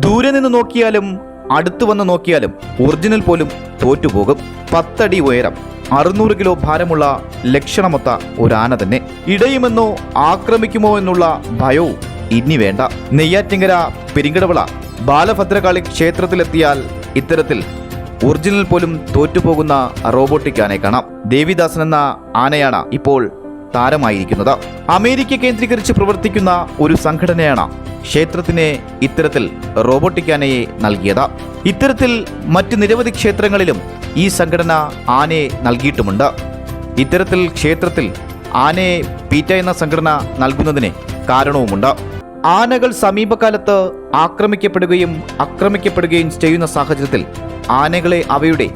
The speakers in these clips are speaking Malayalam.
ദൂരെ നിന്ന് നോക്കിയാലും അടുത്തു വന്ന് നോക്കിയാലും ഒറിജിനൽ പോലും തോറ്റുപോകും. പത്തടി ഉയരം അറുന്നൂറ് കിലോ ഭാരമുള്ള ലക്ഷണമൊത്ത ഒരു ആന തന്നെ. ഇടയുമെന്നോ ആക്രമിക്കുമോ എന്നുള്ള ഭയവും ഇനി വേണ്ട. നെയ്യാറ്റിങ്കര പെരിങ്കടവിള ബാലഭദ്രകാളി ക്ഷേത്രത്തിലെത്തിയാൽ ഇത്തരത്തിൽ ഒറിജിനൽ പോലും തോറ്റുപോകുന്ന റോബോട്ടിക് ആനയെ കാണാം. ദേവിദാസൻ എന്ന ആനയാണ് ഇപ്പോൾ താരമായിരിക്കുന്നത്. അമേരിക്ക കേന്ദ്രീകരിച്ച് പ്രവർത്തിക്കുന്ന ഒരു സംഘടനയാണ് ക്ഷേത്രത്തിന് ഇത്തരത്തിൽ റോബോട്ടിക് ആനയെ നൽകിയത്. ഇത്തരത്തിൽ മറ്റ് നിരവധി ക്ഷേത്രങ്ങളിലും ഈ സംഘടന ആനയെ നൽകിയിട്ടുമുണ്ട്. ഇത്തരത്തിൽ ക്ഷേത്രത്തിൽ ആനയെ പീറ്റ എന്ന സംഘടന നൽകുന്നതിന് കാരണവുമുണ്ട്. ആനകൾ സമീപകാലത്ത് ആക്രമിക്കപ്പെടുകയും ആക്രമിക്കപ്പെടുകയും ചെയ്യുന്ന സാഹചര്യത്തിൽ ആനകളെ അവയുടെ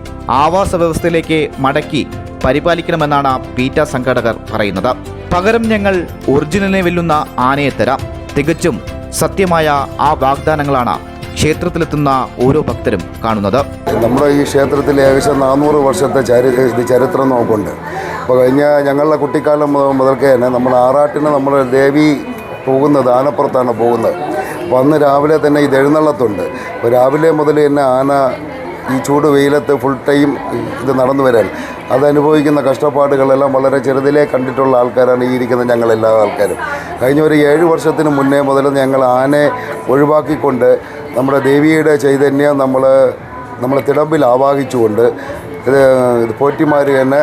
ആവാസ വ്യവസ്ഥയിലേക്ക് മടക്കി പരിപാലിക്കണമെന്നാണ് പീറ്റ സംഘാടകർ പറയുന്നത്. പകരം ഞങ്ങൾ ഒറിജിനലിനെ വെല്ലുന്ന ആനയെ തരാം. തികച്ചും സത്യമായ ആ വാഗ്ദാനങ്ങളാണ് ക്ഷേത്രത്തിലെത്തുന്ന ഓരോ ഭക്തരും കാണുന്നത്. നമ്മുടെ ഈ ക്ഷേത്രത്തിൽ ഏകദേശം നാനൂറ് വർഷത്തെ ചരി ചരിത്രം നമുക്കുണ്ട് അപ്പോൾ കഴിഞ്ഞ ഞങ്ങളുടെ കുട്ടിക്കാലം മുതൽ മുതൽക്കേ തന്നെ നമ്മൾ ആറാട്ടിന് നമ്മൾ ദേവി പോകുന്നത് ആനപ്പുറത്താണ് പോകുന്നത്. അപ്പോൾ അന്ന് രാവിലെ തന്നെ ഇത് എഴുന്നള്ളത്തുണ്ട്. അപ്പോൾ രാവിലെ മുതൽ തന്നെ ആന ഈ ചൂട് വെയിലത്ത് ഫുൾ ടൈം ഇത് നടന്നു വരാൻ. അത് അനുഭവിക്കുന്ന കഷ്ടപ്പാടുകളെല്ലാം വളരെ ചെറുതിലേ കണ്ടിട്ടുള്ള ആൾക്കാരാണ് ഈ ഇരിക്കുന്ന ഞങ്ങളെല്ലാ ആൾക്കാരും. കഴിഞ്ഞ ഒരു ഏഴ് വർഷത്തിന് മുന്നേ മുതൽ ഞങ്ങൾ ആനയെ ഒഴിവാക്കിക്കൊണ്ട് നമ്മുടെ ദേവിയുടെ ചൈതന്യം നമ്മൾ നമ്മൾ തിടമ്പിൽ ആവാഹിച്ചുകൊണ്ട് ഇത് ഇത് പോറ്റിമാർ തന്നെ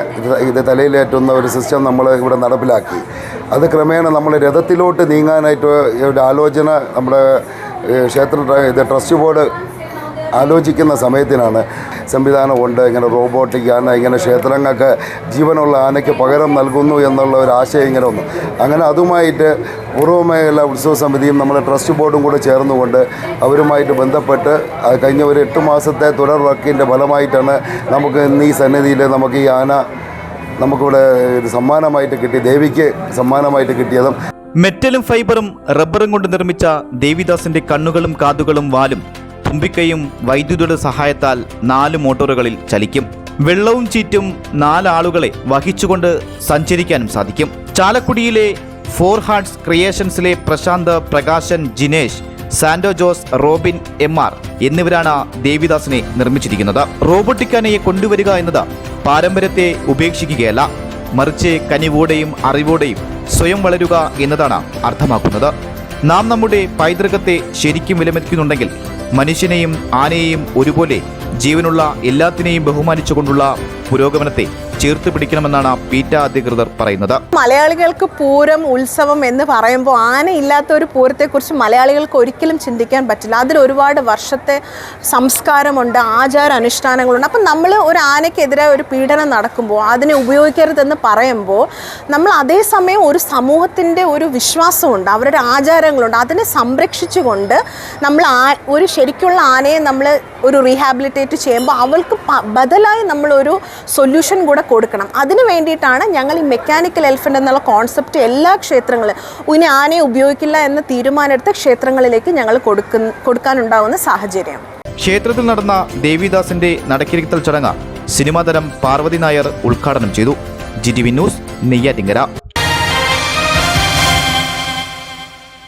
ഇത് തലയിലേറ്റുന്ന ഒരു സിസ്റ്റം നമ്മൾ ഇവിടെ നടപ്പിലാക്കി. അത് ക്രമേണ നമ്മൾ രഥത്തിലോട്ട് നീങ്ങാനായിട്ട് ഒരു ആലോചന നമ്മുടെ ക്ഷേത്ര ഇത് ട്രസ്റ്റ് ബോർഡ് ആലോചിക്കുന്ന സമയത്തിനാണ് സംവിധാനമുണ്ട് ഇങ്ങനെ റോബോട്ടിക് ആന ഇങ്ങനെ ക്ഷേത്രങ്ങൾക്ക് ജീവനുള്ള ആനയ്ക്ക് പകരം നൽകുന്നു എന്നുള്ള ഒരു ആശയം ഇങ്ങനെ വന്നു. അങ്ങനെ അതുമായിട്ട് പൂർവമേഖല ഉത്സവ സമിതിയും നമ്മുടെ ട്രസ്റ്റ് ബോർഡും കൂടെ ചേർന്നുകൊണ്ട് അവരുമായിട്ട് ബന്ധപ്പെട്ട് കഴിഞ്ഞ ഒരു എട്ട് മാസത്തെ തുടർ വർക്കിന്റെ ഫലമായിട്ടാണ് നമുക്ക് ഇന്ന് ഈ സന്നിധിയിൽ നമുക്ക് ഈ ആന നമുക്കിവിടെ സമ്മാനമായിട്ട് കിട്ടി ദേവിക്ക് സമ്മാനമായിട്ട് കിട്ടിയതും. മെറ്റലും ഫൈബറും റബ്ബറും കൊണ്ട് നിർമ്മിച്ച ദേവിദാസിന്റെ കണ്ണുകളും കാതുകളും വാലും തുമ്പിക്കൈയും വൈദ്യുതിയുടെ സഹായത്താൽ നാല് മോട്ടോറുകളിൽ ചലിക്കും. വെള്ളവും ചീറ്റും നാലാളുകളെ വഹിച്ചുകൊണ്ട് സഞ്ചരിക്കാനും സാധിക്കും. ചാലക്കുടിയിലെ ഫോർ ഹാർട്സ് ക്രിയേഷൻസിലെ പ്രശാന്ത് പ്രകാശൻ ജിനേഷ് സാന്റോ ജോസ് റോബിൻ എം ആർ എന്നിവരാണ് ദേവിദാസിനെ നിർമ്മിച്ചിരിക്കുന്നത്. റോബോട്ടിക് ആനയെ കൊണ്ടുവരിക എന്നത് പാരമ്പര്യത്തെ ഉപേക്ഷിക്കുകയല്ല. മറിച്ച് കനിവോടെയും അറിവോടെയും സ്വയം വളരുക എന്നതാണ് അർത്ഥമാക്കുന്നത്. നാം നമ്മുടെ പൈതൃകത്തെ ശരിക്കും വിലമതിക്കുന്നുണ്ടെങ്കിൽ മനുഷ്യനെയും ആനയെയും ഒരുപോലെ ജീവനുള്ള എല്ലാത്തിനെയും ബഹുമാനിച്ചുകൊണ്ടുള്ള പുരോഗമനത്തെ ചേർത്ത് പിടിക്കണമെന്നാണ് പീറ്റ അധികൃതർ പറയുന്നത്. മലയാളികൾക്ക് പൂരം ഉത്സവം എന്ന് പറയുമ്പോൾ ആനയില്ലാത്ത ഒരു പൂരത്തെക്കുറിച്ച് മലയാളികൾക്ക് ഒരിക്കലും ചിന്തിക്കാൻ പറ്റില്ല. അതിൽ ഒരുപാട് വർഷത്തെ സംസ്കാരമുണ്ട് ആചാര അനുഷ്ഠാനങ്ങളുണ്ട് അപ്പം നമ്മൾ ഒരു ആനയ്ക്കെതിരെ ഒരു പീഡനം നടക്കുമ്പോൾ അതിനെ ഉപയോഗിക്കരുതെന്ന് പറയുമ്പോൾ നമ്മൾ അതേസമയം ഒരു സമൂഹത്തിന്റെ ഒരു വിശ്വാസമുണ്ട് അവരുടെ ആചാരങ്ങളുണ്ട്. അതിനെ സംരക്ഷിച്ചുകൊണ്ട് നമ്മൾ ഒരു ശരിക്കുള്ള ആനയെ നമ്മൾ ഒരു റീഹാബിലിറ്റേറ്റ് ചെയ്യുമ്പോൾ അവൾക്ക് ബദലായി നമ്മളൊരു സൊല്യൂഷൻ കൂടെ കൊടുക്കണം. അതിന് വേണ്ടിയിട്ടാണ് ഞങ്ങൾ ഈ മെക്കാനിക്കൽ എലിഫന്റ് എന്നുള്ള കോൺസെപ്റ്റ് എല്ലാ ക്ഷേത്രങ്ങളും ഇനി ആനയെ ഉപയോഗിക്കില്ല എന്ന തീരുമാനമെടുത്ത ക്ഷേത്രങ്ങളിലേക്ക് ഞങ്ങൾ കൊടുക്കുന്ന കൊടുക്കാനുണ്ടാകുന്ന സാഹചര്യം. ക്ഷേത്രത്തിൽ നടന്ന ദേവിദാസിന്റെ നടക്കിരിക്കൽ ചടങ്ങ് സിനിമാതരം പാർവതി നായർ ഉദ്ഘാടനം ചെയ്തു. G T V news Neyyattinkara.